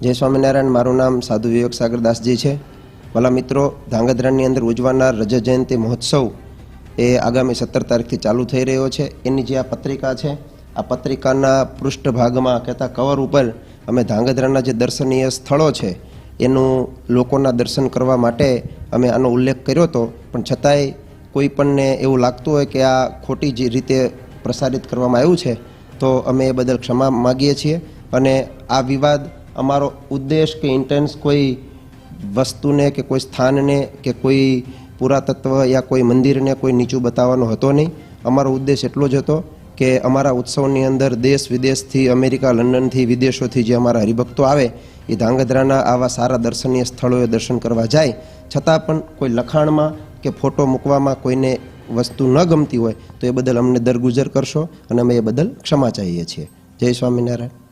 જય સ્વામિનારાયણ, મારું નામ સાધુ વિવેક સાગરદાસજી છે. ભલા મિત્રો, ધાંગધ્રાની અંદર ઉજવાનાર રજત જયંતિ મહોત્સવ એ આગામી સત્તર તારીખથી ચાલુ થઈ રહ્યો છે. એની જે આ પત્રિકા છે, આ પત્રિકાના પૃષ્ઠભાગમાં કહેતા કવર ઉપર અમે ધાંગધ્રાના જે દર્શનીય સ્થળો છે, એનું લોકોના દર્શન કરવા માટે અમે આનો ઉલ્લેખ કર્યો હતો. પણ છતાંય કોઈ પણને એવું લાગતું હોય કે આ ખોટી જે રીતે પ્રસારિત કરવામાં આવ્યું છે, તો અમે એ બદલ ક્ષમા માગીએ છીએ. અને આ વિવાદ અમારો ઉદ્દેશ કે ઇન્ટેન્સ કોઈ વસ્તુને કે કોઈ સ્થાનને કે કોઈ પુરાતત્વ યા કોઈ મંદિરને કોઈ નીચું બતાવવાનો હતો નહીં. અમારો ઉદ્દેશ એટલો જ હતો કે અમારા ઉત્સવની અંદર દેશ વિદેશથી, અમેરિકા, લંડનથી, વિદેશોથી જે અમારા હરિભક્તો આવે, એ ધાંગધ્રાના આવા સારા દર્શનીય સ્થળોએ દર્શન કરવા જાય. છતાં પણ કોઈ લખાણમાં કે ફોટો મૂકવામાં કોઈને વસ્તુ ન ગમતી હોય, તો એ બદલ અમને દરગુજર કરશો અને અમે એ બદલ ક્ષમા ચાહીએ છીએ. જય સ્વામિનારાયણ.